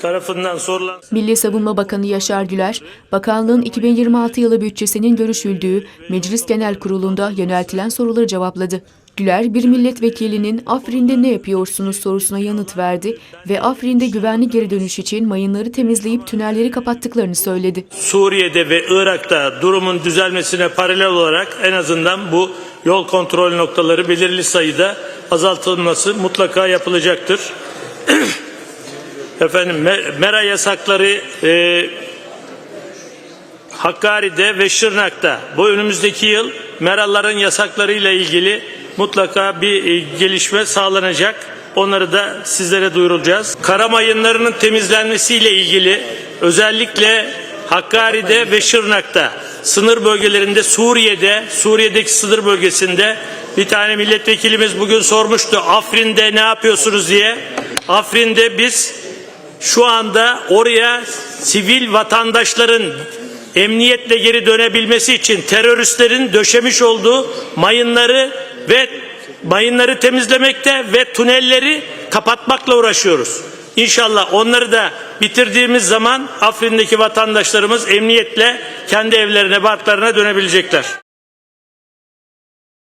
tarafından sorulan Milli Savunma Bakanı Yaşar Güler, bakanlığın 2026 yılı bütçesinin görüşüldüğü Meclis Genel Kurulu'nda yöneltilen soruları cevapladı. Güler, bir milletvekilinin Afrin'de ne yapıyorsunuz sorusuna yanıt verdi ve Afrin'de güvenli geri dönüş için mayınları temizleyip tünelleri kapattıklarını söyledi. Suriye'de ve Irak'ta durumun düzelmesine paralel olarak en azından bu yol kontrol noktaları belirli sayıda azaltılması mutlaka yapılacaktır. Efendim me- mera yasakları e, Hakkari'de ve Şırnak'ta bu önümüzdeki yıl meraların yasaklarıyla ilgili mutlaka bir e, gelişme sağlanacak. Onları da sizlere duyuracağız. Kara mayınlarının temizlenmesiyle ilgili özellikle Hakkari'de ve Şırnak'ta sınır bölgelerinde Suriye'de Suriye'deki sınır bölgesinde bir tane milletvekilimiz bugün sormuştu Afrin'de ne yapıyorsunuz diye. Afrin'de biz şu anda oraya sivil vatandaşların emniyetle geri dönebilmesi için teröristlerin döşemiş olduğu mayınları ve mayınları temizlemekte ve tünelleri kapatmakla uğraşıyoruz. İnşallah onları da bitirdiğimiz zaman Afrin'deki vatandaşlarımız emniyetle kendi evlerine, barklarına dönebilecekler.